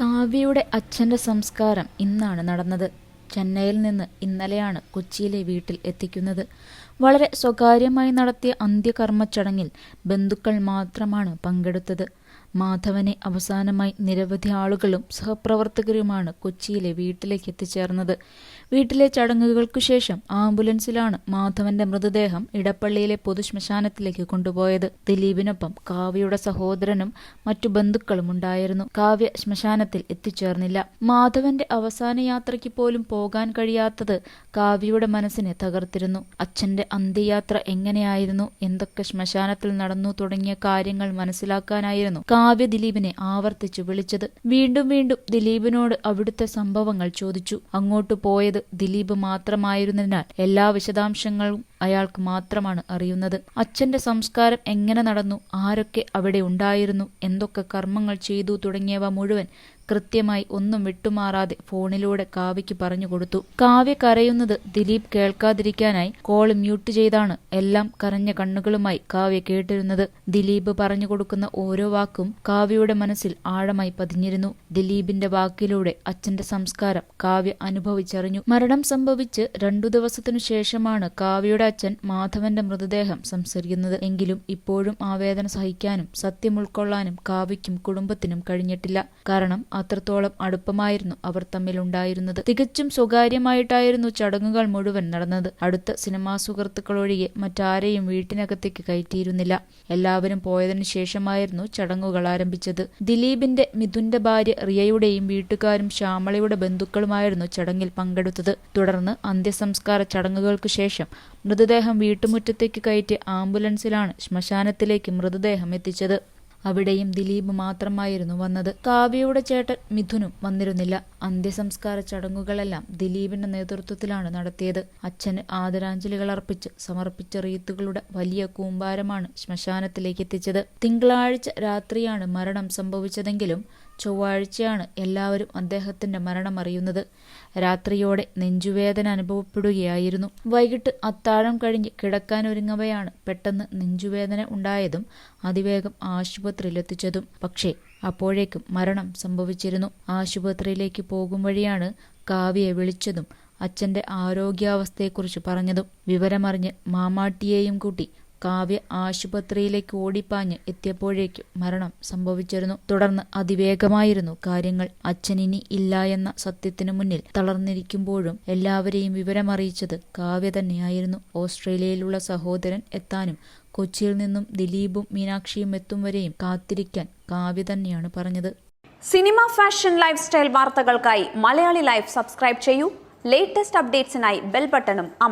കാവ്യയുടെ അച്ഛന്റെ സംസ്കാരം ഇന്നാണ് നടന്നത്. ചെന്നൈയിൽ നിന്ന് ഇന്നലെയാണ് കൊച്ചിയിലെ വീട്ടിൽ എത്തിക്കുന്നത്. വളരെ സ്വകാര്യമായി നടത്തിയ അന്ത്യകർമ്മ ചടങ്ങിൽ ബന്ധുക്കൾ മാത്രമാണ് പങ്കെടുത്തത്. മാധവനെ അവസാനമായി നിരവധി ആളുകളും സഹപ്രവർത്തകരുമാണ് കൊച്ചിയിലെ വീട്ടിലേക്ക് എത്തിച്ചേർന്നത്. വീട്ടിലെ ചടങ്ങുകൾക്കു ശേഷം ആംബുലൻസിലാണ് മാധവന്റെ മൃതദേഹം ഇടപ്പള്ളിയിലെ പൊതുശ്മശാനത്തിലേക്ക് കൊണ്ടുപോയത്. ദിലീപിനൊപ്പം കാവ്യയുടെ സഹോദരനും മറ്റു ബന്ധുക്കളും ഉണ്ടായിരുന്നു. കാവ്യ ശ്മശാനത്തിൽ എത്തിച്ചേർന്നില്ല. മാധവന്റെ അവസാന യാത്രയ്ക്ക് പോലും പോകാൻ കഴിയാത്തത് കാവ്യയുടെ മനസ്സിനെ തകർത്തിരുന്നു. അച്ഛന്റെ അന്ത്യയാത്ര എങ്ങനെയായിരുന്നു? എന്തൊക്കെ ശ്മശാനത്തിൽ നടന്നു തുടങ്ങിയ കാര്യങ്ങൾ മനസ്സിലാക്കാനായിരുന്നു കാവ്യ ദിലീപിനെ ആവർത്തിച്ചു വിളിച്ചത്. വീണ്ടും വീണ്ടും ദിലീപിനോട് അവിടുത്തെ സംഭവങ്ങൾ ചോദിച്ചു. അങ്ങോട്ട് പോയത് ദിലീപ് മാത്രമായിരുന്നതിനാൽ എല്ലാ വിശദാംശങ്ങളും അയാൾക്ക് മാത്രമാണ് അറിയുന്നത്. അച്ഛന്റെ സംസ്കാരം എങ്ങനെ നടന്നു? ആരൊക്കെ അവിടെ ഉണ്ടായിരുന്നു? എന്തൊക്കെ കർമ്മങ്ങൾ ചെയ്തു തുടങ്ങിയവ മുഴുവൻ കൃത്യമായി ഒന്നും വിട്ടുമാറാതെ ഫോണിലൂടെ കാവ്യയ്ക്ക് പറഞ്ഞു കൊടുത്തു. കാവ്യ കരയുന്നത് ദിലീപ് കേൾക്കാതിരിക്കാനായി കോൾ മ്യൂട്ട് ചെയ്താണ് എല്ലാം കരഞ്ഞ കണ്ണുകളുമായി കാവ്യ കേട്ടിരുന്നത്. ദിലീപ് പറഞ്ഞു കൊടുക്കുന്ന ഓരോ വാക്കും കാവ്യയുടെ മനസ്സിൽ ആഴമായി പതിഞ്ഞിരുന്നു. ദിലീപിന്റെ വാക്കിലൂടെ അച്ഛന്റെ സംസ്കാരം കാവ്യ അനുഭവിച്ചറിഞ്ഞു. മരണം സംഭവിച്ച് രണ്ടു ദിവസത്തിനു ശേഷമാണ് കാവ്യയുടെ അച്ഛൻ മാധവന്റെ മൃതദേഹം സംസ്കരിക്കുന്നത് എങ്കിലും ഇപ്പോഴും ആവേദന വേദന സഹിക്കാനും സത്യം ഉൾക്കൊള്ളാനും കാവ്യയ്ക്കും കുടുംബത്തിനും കഴിഞ്ഞിട്ടില്ല. കാരണം അത്രത്തോളം അടുപ്പമായിരുന്നു അവർ തമ്മിലുണ്ടായിരുന്നത്. തികച്ചും സ്വകാര്യമായിട്ടായിരുന്നു ചടങ്ങുകൾ മുഴുവൻ നടന്നത്. അടുത്ത സിനിമാ സുഹൃത്തുക്കളൊഴികെ മറ്റാരെയും വീട്ടിനകത്തേക്ക് കയറ്റിയിരുന്നില്ല. എല്ലാവരും പോയതിനു ശേഷമായിരുന്നു ചടങ്ങുകൾ ആരംഭിച്ചത്. ദിലീപിന്റെ മിഥുന്റെ ഭാര്യ റിയയുടെയും വീട്ടുകാരും ശ്യാമളയുടെ ബന്ധുക്കളുമായിരുന്നു ചടങ്ങിൽ പങ്കെടുത്തത്. തുടർന്ന് അന്ത്യസംസ്കാര ചടങ്ങുകൾക്ക് ശേഷം മൃതദേഹം വീട്ടുമുറ്റത്തേക്ക് കയറ്റി ആംബുലൻസിലാണ് ശ്മശാനത്തിലേക്ക് മൃതദേഹം എത്തിച്ചത്. അവിടെയും ദിലീപ് മാത്രമായിരുന്നു വന്നത്. കാവ്യയുടെ ചേട്ടൻ മിഥുനും വന്നിരുന്നില്ല. അന്ത്യസംസ്കാര ചടങ്ങുകളെല്ലാം ദിലീപിന്റെ നേതൃത്വത്തിലാണ് നടത്തിയത്. അച്ഛന് ആദരാഞ്ജലികൾ അർപ്പിച്ച് സമർപ്പിച്ച റീത്തുകളുടെ വലിയ കൂമ്പാരമാണ് ശ്മശാനത്തിലേക്ക് എത്തിച്ചത്. തിങ്കളാഴ്ച രാത്രിയാണ് മരണം സംഭവിച്ചതെങ്കിലും ചൊവ്വാഴ്ചയാണ് എല്ലാവരും അദ്ദേഹത്തിന്റെ മരണം അറിയുന്നത്. രാത്രിയോടെ നെഞ്ചുവേദന അനുഭവപ്പെടുകയായിരുന്നു. വൈകിട്ട് അത്താഴം കഴിഞ്ഞ് കിടക്കാനൊരുങ്ങവെയാണ് പെട്ടെന്ന് നെഞ്ചുവേദന ഉണ്ടായതും അതിവേഗം ആശുപത്രിയിലെത്തിച്ചതും. പക്ഷേ അപ്പോഴേക്കും മരണം സംഭവിച്ചിരുന്നു. ആശുപത്രിയിലേക്ക് പോകും വഴിയാണ് കാവ്യയെ വിളിച്ചതും അച്ഛന്റെ ആരോഗ്യാവസ്ഥയെക്കുറിച്ച് പറഞ്ഞതും. വിവരമറിഞ്ഞ് മാമാട്ടിയെയും കൂട്ടി കാവ്യ ആശുപത്രിയിലേക്ക് ഓടിപ്പാഞ്ഞ് എത്തിയപ്പോഴേക്കും മരണം സംഭവിച്ചിരുന്നു. തുടർന്ന് അതിവേഗമായിരുന്നു കാര്യങ്ങൾ. അച്ഛനിനി ഇല്ല എന്ന സത്യത്തിനു മുന്നിൽ തളർന്നിരിക്കുമ്പോഴും എല്ലാവരെയും വിവരമറിയിച്ചത് കാവ്യ തന്നെയായിരുന്നു. ഓസ്ട്രേലിയയിലുള്ള സഹോദരൻ എത്താനും കൊച്ചിയിൽ നിന്നും ദിലീപും മീനാക്ഷിയും എത്തും വരെയും കാത്തിരിക്കാൻ കാവ്യ തന്നെയാണ് പറഞ്ഞത്. സിനിമ ഫാഷൻ ലൈഫ് സ്റ്റൈൽ വാർത്തകൾക്കായി മലയാളി ലൈഫ് സബ്സ്ക്രൈബ് ചെയ്യൂ. ലേറ്റസ്റ്റ് അപ്ഡേറ്റ്സിനായി ബെൽ ബട്ടണും അമർ